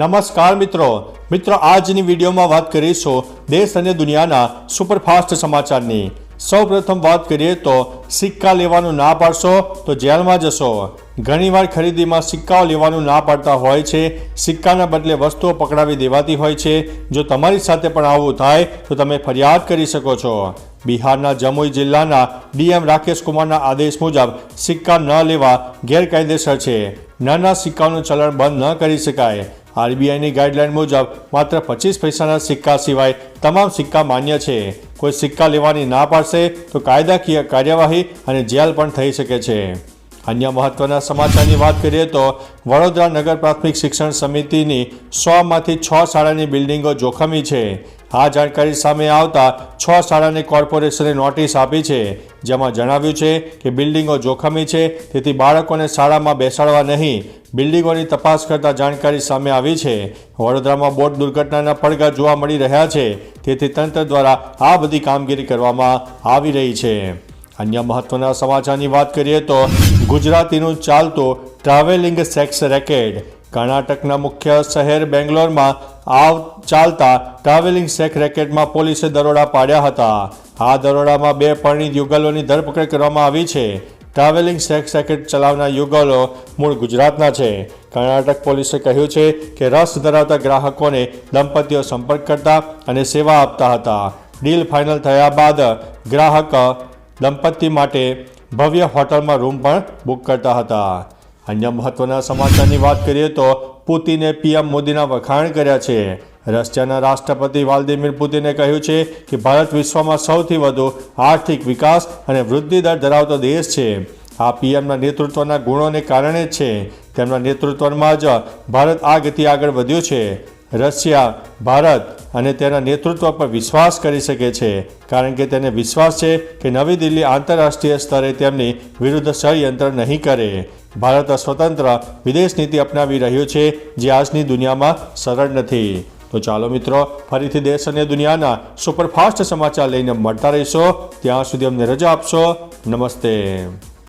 નમસ્કાર મિત્રો. મિત્રો, આજની વિડીયોમાં વાત કરીશું દેશ અને દુનિયાના સુપરફાસ્ટ સમાચારની. સૌપ્રથમ વાત કરીએ તો સિક્કા લેવાનું ના પાડશો તો જેલમાં જશો. ઘણીવાર ખરીદીમાં સિક્કાઓ લેવાનું ના પાડતા હોય છે. સિક્કાના બદલે વસ્તુઓ પકડાવી દેવાતી હોય છે. જો તમારી સાથે પણ આવું થાય તો તમે ફરિયાદ કરી શકો છો. બિહારના જમુઈ જિલ્લાના ડીએમ રાકેશ કુમારના આદેશ મુજબ સિક્કા ન લેવા ગેરકાયદેસર છે. નાના સિક્કાઓનું ચલણ બંધ ન કરી શકાય. આરબીઆઈની ગાઈડલાઈન મુજબ માત્ર પચીસ પૈસાના સિક્કા સિવાય તમામ સિક્કા માન્ય છે. કોઈ સિક્કા લેવાની ના પાડશે તો કાયદાકીય કાર્યવાહી અને જેલ પણ થઈ શકે છે. અન્ય મહત્વના સમાચારની વાત કરીએ તો વડોદરા નગર પ્રાથમિક શિક્ષણ સમિતિની સોમાંથી છ શાળાની બિલ્ડિંગો જોખમી છે. આ જાણકારી સામે આવતા છ શાળાને કોર્પોરેશને નોટિસ આપી છે. જેમાં જણાવ્યું છે કે બિલ્ડિંગો જોખમી છે, તેથી બાળકોને શાળામાં બેસાડવા નહીં. બિલ્ડિંગોની તપાસ કરતા જાણકારી સામે આવી છે. વડોદરામાં બોટ દુર્ઘટનાના પડઘા જોવા મળી રહ્યા છે, તેથી તંત્ર દ્વારા આ બધી કામગીરી કરવામાં આવી રહી છે. અન્ય મહત્વના સમાચારની વાત કરીએ તો ગુજરાતીનું ચાલતું ટ્રાવેલિંગ સેક્સ રેકેટ કર્ણાટકના મુખ્ય શહેર બેંગ્લોરમાં આવ ચાલતા ટ્રાવેલિંગ સેક રેકેટમાં પોલીસે દરોડા પાડ્યા હતા. આ દરોડામાં બે પરણિત યુગલોની ધરપકડ કરવામાં આવી છે. ટ્રાવેલિંગ સેક્સ રેકેટ ચલાવનાર યુગલો મૂળ ગુજરાતના છે. કર્ણાટક પોલીસે કહ્યું છે કે રસ ધરાવતા ગ્રાહકોને દંપતીઓ સંપર્ક કરતા અને સેવા આપતા હતા. ડીલ ફાઇનલ થયા બાદ ગ્રાહક દંપતી માટે ભવ્ય હોટલમાં રૂમ પણ બુક કરતા હતા. અન્ય મહત્વના સમાચારની વાત કરીએ તો પુતિને પીએમ મોદીના વખાણ કર્યા છે. રશિયાના રાષ્ટ્રપતિ વ્લાદિમીર પુતિને કહ્યું છે કે ભારત વિશ્વમાં સૌથી વધુ આર્થિક વિકાસ અને વૃદ્ધિ દર ધરાવતો દેશ છે. આ પીએમના નેતૃત્વના ગુણોને કારણે જ છે. તેમના નેતૃત્વમાં જ ભારત આ ગતિ આગળ વધ્યું છે. રશિયા, ભારત અને તેના નેતૃત્વ પર વિશ્વાસ કરી શકે છે, કારણ કે તેને વિશ્વાસ છે કે નવી દિલ્હી આંતરરાષ્ટ્રીય સ્તરે તેમની વિરુદ્ધ ષડયંત્ર નહીં કરે. ભારત સ્વતંત્ર વિદેશ નીતિ અપનાવી રહ્યું છે જે આજની દુનિયામાં સરળ નથી. તો ચાલો મિત્રો, ફરીથી દેશ અને દુનિયાના સુપરફાસ્ટ સમાચાર લઈને મળતા રહીશો. ત્યાં સુધી અમને રજા આપશો. નમસ્તે.